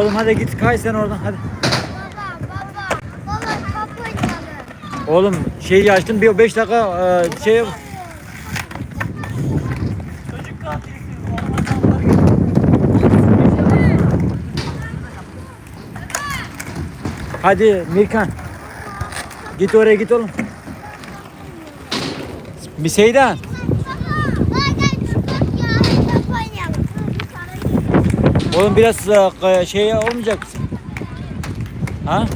Oğlum hadi git kay sen oradan hadi. Baba baba. Baba oynayalım. Oğlum şeyi açtın bir 5 dakika e, şey. Hadi Mirkan. Git oraya git oğlum. Bir Seydan. Baba gel şu top ya. Top oynayalım. Oğlum biraz e, şey olmayacak mısın? Ha?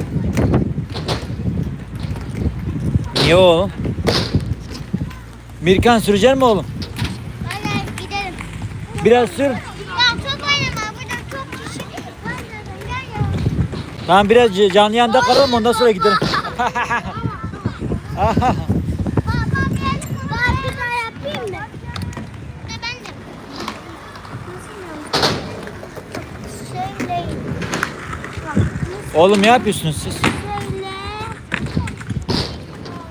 Niye oğlum? Mirkan sürecek mi oğlum? Hadi gidelim. Biraz sür. Ya top oynama. Burada çok kişi. Gel ya. Tamam biraz canlı yanda kalalım ondan sonra gidelim. Baba gel. Baba bir daha yapayım mı? Ne ben de. Şöyle. Bak, nasıl oğlum ne yapıyorsunuz siz?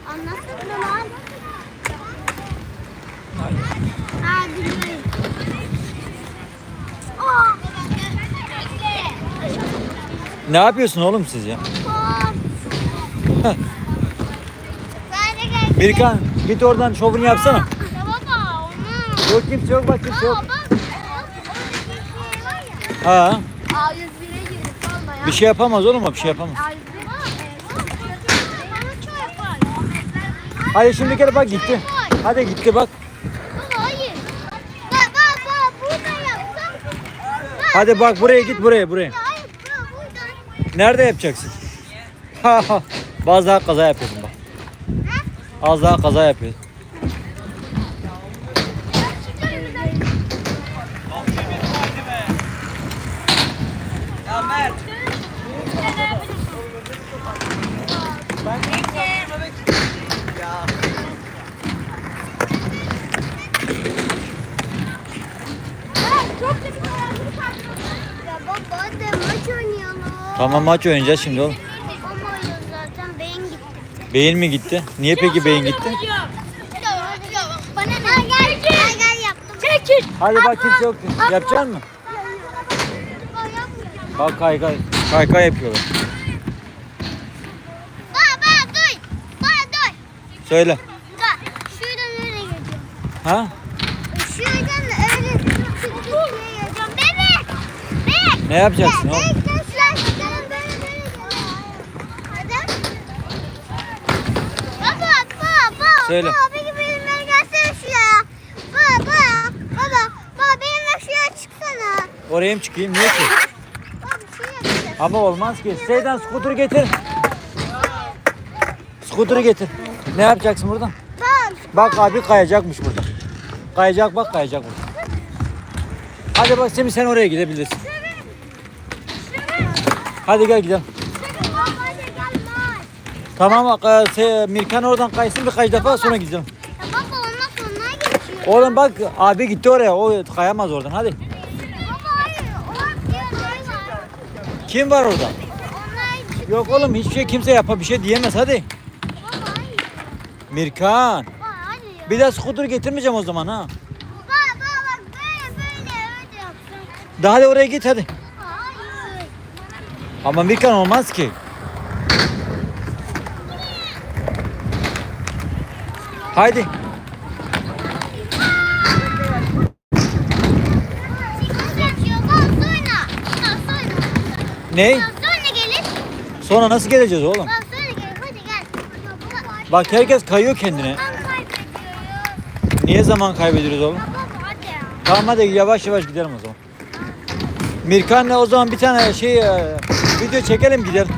Anlatın mı lan? Aa. Ne yapıyorsun oğlum siz ya? Mirkan git oradan şovunu yapsana. Yok kimse yok bak kimse yok. Aa bak. Bir şey yapamaz oğlum o bir şey yapamaz. Hadi şimdi gel bak gitti. Hadi gitti bak. Hadi bak buraya git buraya buraya. Nerede yapacaksın? Az daha kaza yapıyorsun bak. Az daha kaza yapıyorsun. Ya Mert. Ya. Çok kötü Ya baba hadi maç oynayalım. Tamam maç oynayacağız şimdi oğlum. Ama zaten beyin gitti. Beyin mi gitti? Niye peki beyin gitti? Bana ne? Gel gel gel yaptım. Çekil. Hadi bak kimse yok. Yapacak mı? Bak kay kay. Kay kay yapıyorlar. Baba dur. Baba dur. Söyle. Bak şuradan öyle geleceğim. Ha? Şuradan öyle. Bebek. Bebek. Ne yapacaksın Ya, oğlum? bekle, şuradan şuradan böyle böyle geleceğim. Hadi. Baba baba baba. Söyle. Baba peki benimle gelsene şuraya. Baba baba. Baba baba benimle şuraya çıksana. Oraya mı çıkayım? Niye ki? Ama olmaz ki. Seydan skuturu getir. Skuturu getir. Ne yapacaksın buradan? Tamam. Bak abi kayacakmış burada. Kayacak bak kayacak burada. Hadi bak Semih sen oraya gidebilirsin. Hadi gel gidelim. Baba hadi gel lan. Tamam e, Se- Mirkan oradan kaysın birkaç defa sonra gidelim. Ya baba ondan sonra geçiyor. Oğlum bak abi gitti oraya o kayamaz oradan hadi. Baba hayır. O diğer var. Kim var orada? Onlar Yok oğlum hiçbir şey kimse yapa bir şey diyemez hadi. Baba hayır. Mirkan. Baba hadi. Bir daha skuter getirmeyeceğim o zaman ha. Baba bak böyle böyle öyle yapsın. Daha hadi oraya git hadi. Hayır. Ama Mirkan olmaz ki. Haydi. Ne? Sonra nasıl geleceğiz oğlum? Bak herkes kayıyor kendine. Niye zaman kaybediyoruz oğlum? Tamam hadi yavaş yavaş gidelim o zaman. Mirkan'la o zaman bir tane şey e, video çekelim gidelim.